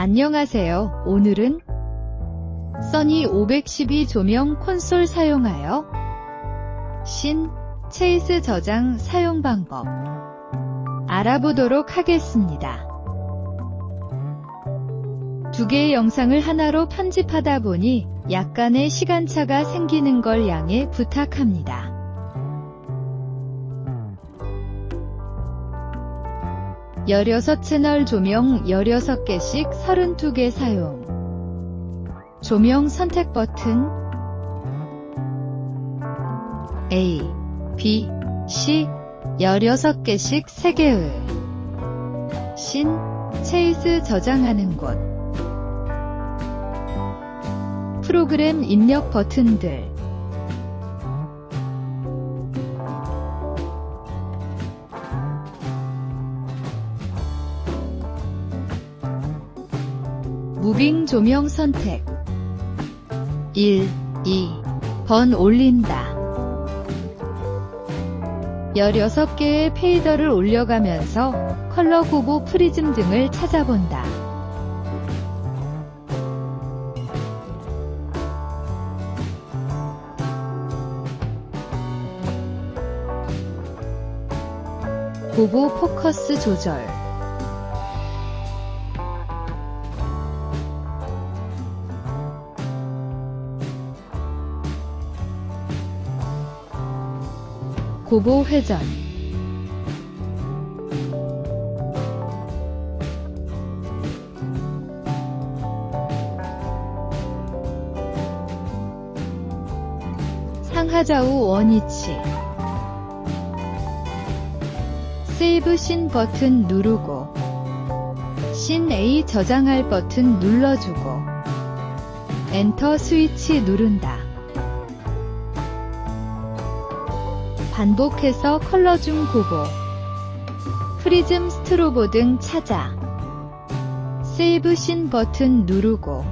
안녕하세요. 오늘은 써니 512 조명 콘솔 사용하여 신 체이스 저장 사용 방법 알아보도록 하겠습니다. 두 개의 영상을 하나로 편집하다 보니 약간의 시간차가 생기는 걸 양해 부탁합니다. 열여섯 채널 조명 16개씩 32개 사용. 조명 선택 버튼. A, B, C 16개씩 3개의 신, 체이스 저장하는 곳. 프로그램 입력 버튼들 무빙 조명 선택. 1, 2, 번 올린다. 16개의 페이더를 올려가면서 컬러 구보 프리즘 등을 찾아본다. 고보 포커스 조절 고보 회전 상하좌우 원위치 세이브 신 버튼 누르고 신 A 저장할 버튼 눌러주고 엔터 스위치 누른다. 반복해서 컬러 중 고보 프리즘 스트로보 등 찾아 세이브 신 버튼 누르고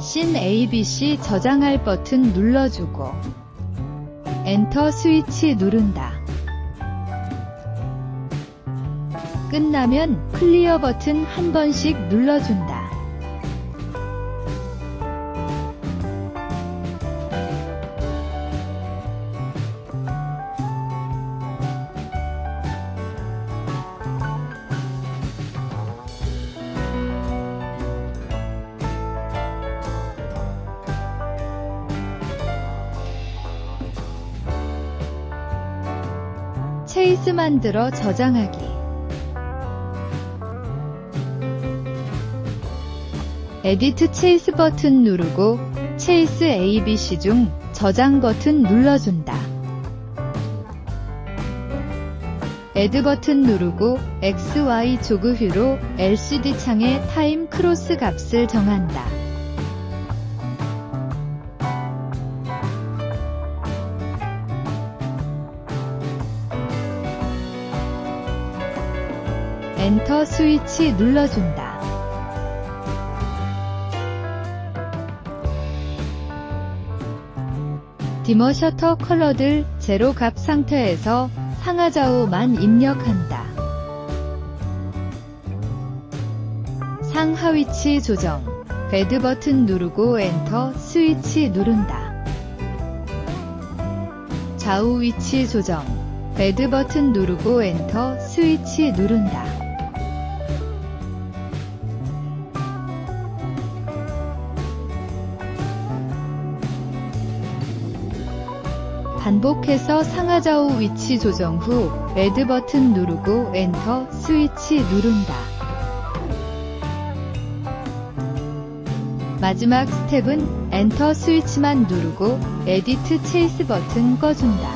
신 ABC 저장할 버튼 눌러주고 엔터 스위치 누른다. 끝나면 클리어 버튼 한 번씩 눌러준다. 체이스 만들어 저장하기. 에디트 체이스 버튼 누르고 체이스 ABC 중 저장 버튼 눌러준다. 에드 버튼 누르고 XY 조그휘로 LCD 창에 타임 크로스 값을 정한다. 엔터 스위치 눌러준다. 디머 셔터 컬러들 제로 값 상태에서 상하좌우만 입력한다. 상하위치 조정 배드 버튼 누르고 엔터 스위치 누른다. 좌우 위치 조정 배드 버튼 누르고 엔터 스위치 누른다. 반복해서 상하좌우 위치 조정 후 레드 버튼 누르고 엔터 스위치 누른다. 마지막 스텝은 엔터 스위치만 누르고 에디트 체이스 버튼 꺼준다.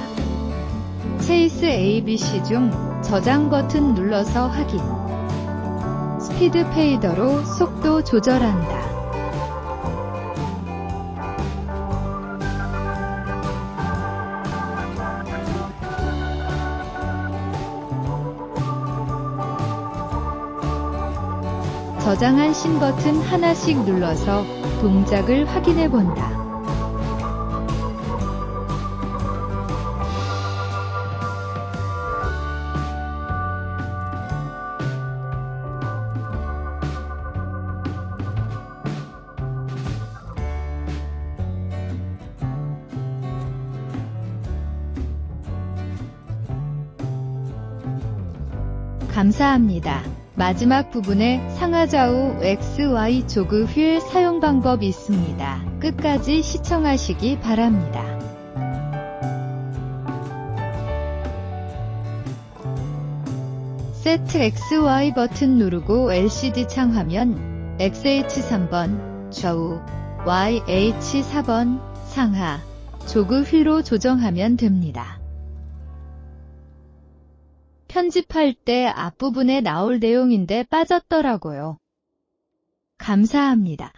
체이스 ABC 중 저장 버튼 눌러서 확인. 스피드 페이더로 속도 조절한다. 저장한 신 버튼 하나씩 눌러서 동작을 확인해 본다. 감사합니다. 마지막 부분에 상하좌우 XY 조그 휠 사용 방법이 있습니다. 끝까지 시청하시기 바랍니다. 세트 XY 버튼 누르고 LCD 창 화면 XH3번 좌우 YH4번 상하 조그 휠로 조정하면 됩니다. 편집할 때 앞부분에 나올 내용인데 빠졌더라고요. 감사합니다.